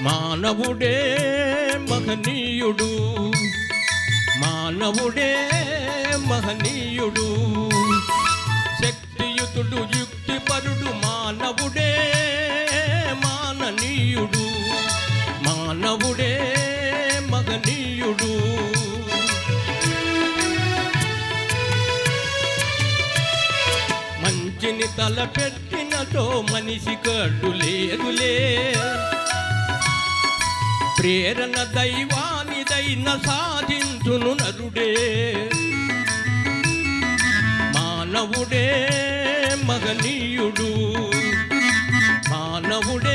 మానవుడే మహనీయుడు. మానవుడే మహనీయుడు. శక్తియుతుడు యుక్తిపరుడు మానవుడే మాననీయుడు. మానవుడే మహనీయుడు. మంచిని తలపెట్టినతో మనిషి కడ్డు లేదులే ప్రేరణ దైవానిదైన సాధించును నరుడే. మానవుడే మగనీయుడు. మానవుడే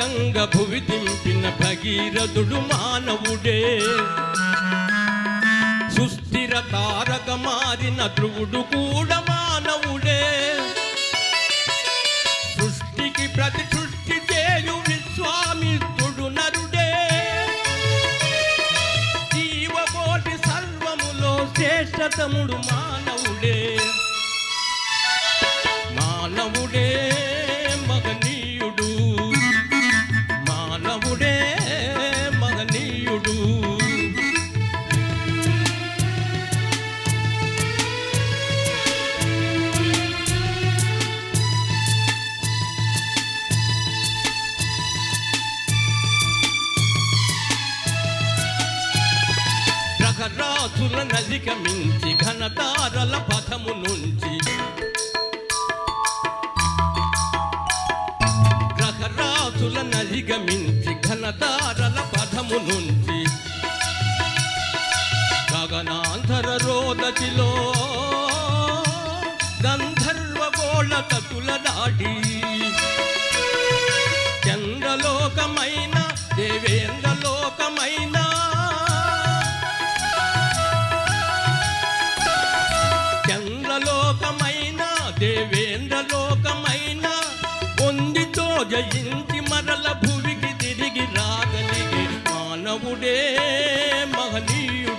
గంగ భువి దింపిన భగీరథుడు మానవుడే. సుస్థిర తారక మారిన ధ్రువుడు కూడా మానవుడే. సృష్టికి ప్రతి సృష్టి చేయు విశ్వామిత్రుడు నరుడే. జీవకోటి సర్వములో శ్రేష్టతముడు మానవుడే. మానవుడే. గ్రహరాసుల నలిక మించి ఘనతారల పథము నుంచి. గ్రహరాసుల నలిక మించి ఘనతారల పథము నుంచి. గగనాంధర రోదతిలో గంధర్వ గోళ తతుల దాటి. చంద్రలోకమైన దేవేంద్ర దేవేంద్ర లోకమైన పొందితో జయించి మరల భువికి తిరిగి రాగలిగే మానవుడే మహనీయుడు.